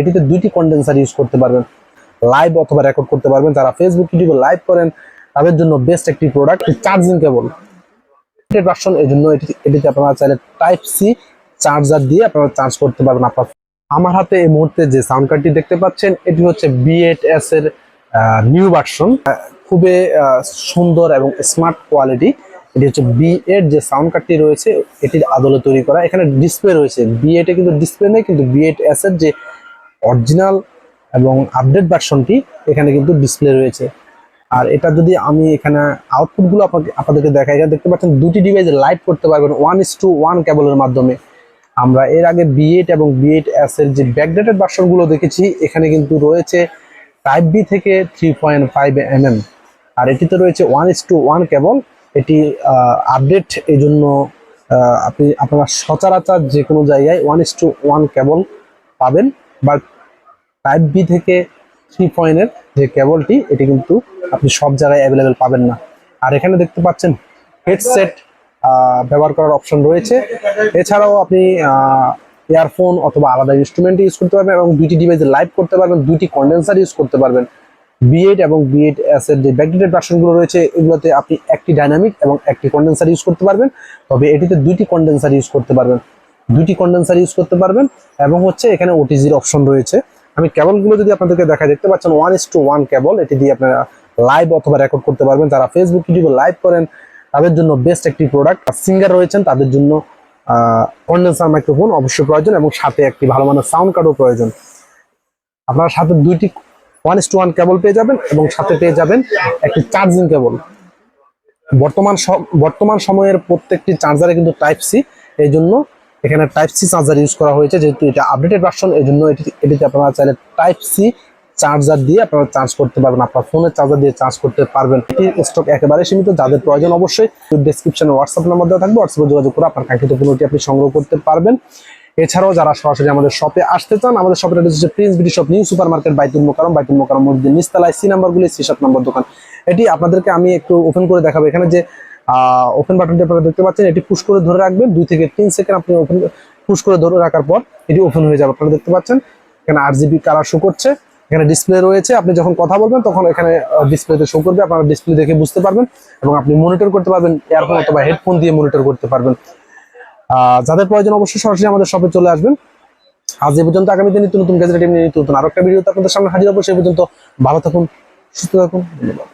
এটিতে দুইটি condenser use করতে পারবেন লাইভ অথবা রেকর্ড করতে পারবেন। যারা ফেসবুক ইউটিউবে লাইভ করেন, তাদের জন্য বেস্ট একটি প্রোডাক্ট চার্জিং কেবল ভার্সন এই জন্য এটি, এটিতে আপনারা চাইলে টাইপ সি চার্জার দিয়ে আপনারা চার্জ করতে পারবেন আপনার আমার হাতে এই মুহূর্তে যে সাউন্ড কার্ডটি দেখতে পাচ্ছেন, এটি হচ্ছে বি এস এর নিউ ভার্সন খুবই সুন্দর এবং স্মার্ট কোয়ালিটি এটি হচ্ছে বি যে সাউন্ড কার্ডটি রয়েছে, এটির আদলে তৈরি করা। এখানে ডিসপ্লে রয়েছে। বি এ কিন্তু ডিসপ্লে নেই, কিন্তু বি এস এর যে অরিজিনাল এবং আপডেট ভার্সনটি এখানে কিন্তু ডিসপ্লে রয়েছে। আর এটা যদি আমি এখানে আউটপুটগুলো আপনাকে, আপনাদেরকে দেখাই এখানে দেখতে পাচ্ছেন দুটি ডিভাইস লাইভ করতে পারবেন ওয়ান ইস টু ওয়ান কেবলের মাধ্যমে। আমরা এর আগে বি এবং বি এইট এস এর যে ব্যাকডেটেড ভার্সনগুলো দেখেছি, এখানে কিন্তু রয়েছে টাইপ বি থেকে three point five M M আর এটিতে রয়েছে one is to one cable এটি আপডেট এই জন্য আপনি, আপনারা সচরাচর যে কোনো জায়গায় one is to one cable পাবেন। বাট টাইপ বি থেকে থ্রি পয়েন্টের যে কেবলটি এটি কিন্তু আপনি সব জায়গায় অ্যাভেলেবেল পাবেন না। আর এখানে দেখতে পাচ্ছেন হেডসেট ব্যবহার করার অপশন রয়েছে। এছাড়াও আপনি ইয়ারফোন অথবা আলাদা ইনস্ট্রুমেন্ট ইউজ করতে পারবেন এবং দুইটি ডিভাইসে লাইভ করতে পারবেন, দুইটি কন্ডেন্সার ইউজ করতে পারবেন। বি এইট এবং বি এইট এস এর যে ব্যাকডেটেড ভার্সনগুলো রয়েছে, এগুলোতে আপনি একটি ডাইনামিক এবং একটি কন্ডেন্সার ইউজ করতে পারবেন। তবে এটিতে দুইটি কন্ডেন্সার ইউজ করতে পারবেন। দুইটি কন্ডেন্সার ইউজ করতে পারবেন এবং হচ্ছে এখানে ওটিজির অপশন রয়েছে। আমি কেবলগুলো যদি আপনাদেরকে দেখা দেখতে পাচ্ছেন one is to one cable এটি দিয়ে আপনারা লাইভ অথবা রেকর্ড করতে পারবেন। যারা ফেসবুক ইউটিউবে লাইভ করেন, তাদের জন্য বেস্ট একটি প্রোডাক্ট আর সিঙ্গার রয়েছেন, তাদের জন্য কন্ডেন্সার মাইক্রোফোন অবশ্যই প্রয়োজন এবং সাথে একটি ভালো মানের সাউন্ড কার্ডও প্রয়োজন। আপনার সাথে দুইটি one is to one cable পেয়ে যাবেন এবং সাথে পেয়ে যাবেন একটি চার্জিং কেবল বর্তমান বর্তমান সময়ের প্রত্যেকটি চার্জারে কিন্তু টাইপ সি এই জন্য এখানে টাইপ সি চার্জার ইউজ করা হয়েছে, যেহেতু এটা আপডেটেড ভার্সন এই জন্য এটি, এটিতে আপনারা চাইলে টাইপ সি চার্জার দিয়ে আপনারা চার্জ করতে পারবেন। আপনার ফোনের চার্জার দিয়ে চার্জ করতে পারবেন। এটির স্টক একেবারে সীমিত, যাদের প্রয়োজন অবশ্যই ডিসক্রিপশনে হোয়াটসঅ্যাপ নাম্বার দেওয়া থাকবে হোয়াটসঅ্যাপে যোগাযোগ করে আপনার কাঙ্ক্ষিত পণ্যটি আপনি সংগ্রহ করতে পারবেন। এছাড়াও যারা সরাসরি আমাদের শপে আসতে চান, আমাদের শপের অ্যাড্রেস হচ্ছে Prince BD shop new super market Baitul Mukarram Baitul Mukarram মসজিদ, নিস্তালায় সি নাম্বারগুলি সি সাত নাম্বার দোকান। এটি আপনাদেরকে আমি একটু ওপেন করে দেখাবো। এখানে যে ওপেন বাটনটি আপনারা দেখতে পাচ্ছেন, এটি পুশ করে ধরে রাখবেন, দুই থেকে তিন সেকেন্ড আপনি ওপেন পুশ করে ধরে রাখার পর এটি ওপেন হয়ে যাবে। আপনারা দেখতে পাচ্ছেন, এখানে আট জিবি কালার শো করছে, এখানে ডিসপ্লে রয়েছে। আপনি যখন কথা বলবেন, তখন এখানে ডিসপ্লেতে শো করবে, আপনারা ডিসপ্লে দেখে বুঝতে পারবেন এবং আপনি মনিটর করতে পারবেন ইয়ারফোন অথবা হেডফোন দিয়ে মনিটর করতে পারবেন। যাদের প্রয়োজন অবশ্যই সরাসরি আমাদের শপে চলে আসবেন। আজ এই পর্যন্ত আগামীতে নিত্য নতুন গ্যাজেট নিয়ে নতুন আরও একটা ভিডিওতে আপনাদের সামনে হাজির হব। সেই পর্যন্ত ভালো থাকুন, সুস্থ থাকুন, ধন্যবাদ।